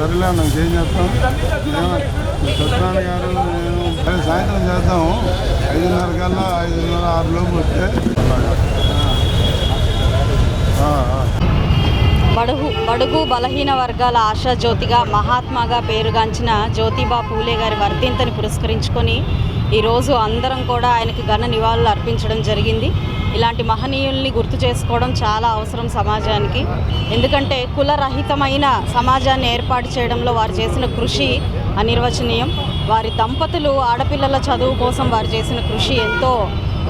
వెళ్ళాను ఏం చేస్తాం సత్యనారాయణ గారు నేను సాయంత్రం చేద్దాము ఐదున్నర కల్లా ఐదున్నర ఆరు లోపు వస్తే. బడుగు బడుగు బలహీన వర్గాల ఆశా జ్యోతిగా మహాత్మాగా పేరుగాంచిన జ్యోతిబా పూలే గారి వర్ధంతిని పురస్కరించుకొని ఈరోజు అందరం కూడా ఆయనకి ఘన నివాళులు అర్పించడం జరిగింది. ఇలాంటి మహనీయుల్ని గుర్తు చేసుకోవడం చాలా అవసరం సమాజానికి. ఎందుకంటే కులరహితమైన సమాజాన్ని ఏర్పాటు చేయడంలో వారు చేసిన కృషి అనిర్వచనీయం. వారి దంపతులు ఆడపిల్లల చదువు కోసం వారు చేసిన కృషి ఎంతో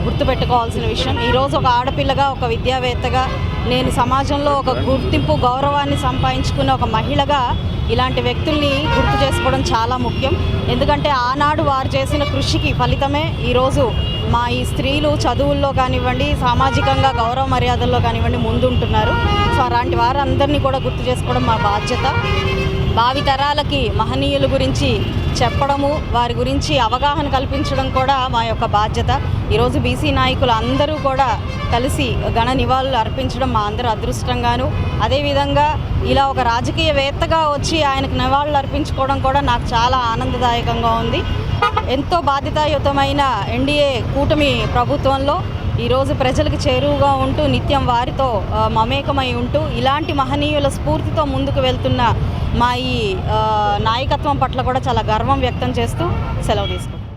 గుర్తుపెట్టుకోవాల్సిన విషయం. ఈరోజు ఒక ఆడపిల్లగా ఒక విద్యావేత్తగా నేను సమాజంలో ఒక గుర్తింపు గౌరవాన్ని సంపాదించుకున్న ఒక మహిళగా ఇలాంటి వ్యక్తుల్ని గుర్తు చేసుకోవడం చాలా ముఖ్యం. ఎందుకంటే ఆనాడు వారు చేసిన కృషికి ఫలితమే ఈరోజు మా ఈ స్త్రీలు చదువుల్లో కానివ్వండి సామాజికంగా గౌరవ మర్యాదల్లో కానివ్వండి ముందుంటున్నారు. సో అలాంటి వారందరినీ కూడా గుర్తు చేసుకోవడం మా బాధ్యత. భావితరాలకి మహనీయుల గురించి చెప్పడము వారి గురించి అవగాహన కల్పించడం కూడా మా యొక్క బాధ్యత. ఈరోజు బీసీ నాయకులు అందరూ కూడా కలిసి ఘన నివాళులు అర్పించడం మా అందరూ అదృష్టంగాను. అదేవిధంగా ఇలా ఒక రాజకీయవేత్తగా వచ్చి ఆయనకు నివాళులు అర్పించుకోవడం కూడా నాకు చాలా ఆనందదాయకంగా ఉంది. ఎంతో బాధ్యతాయుతమైన ఎన్డీఏ కూటమి ప్రభుత్వంలో ఈరోజు ప్రజలకు చేరువుగా ఉంటూ నిత్యం వారితో మమేకమై ఉంటూ ఇలాంటి మహనీయుల స్ఫూర్తితో ముందుకు వెళ్తున్న మా ఈ నాయకత్వం పట్ల కూడా చాలా గర్వం వ్యక్తం చేస్తూ సెలవు తీసుకుంటాం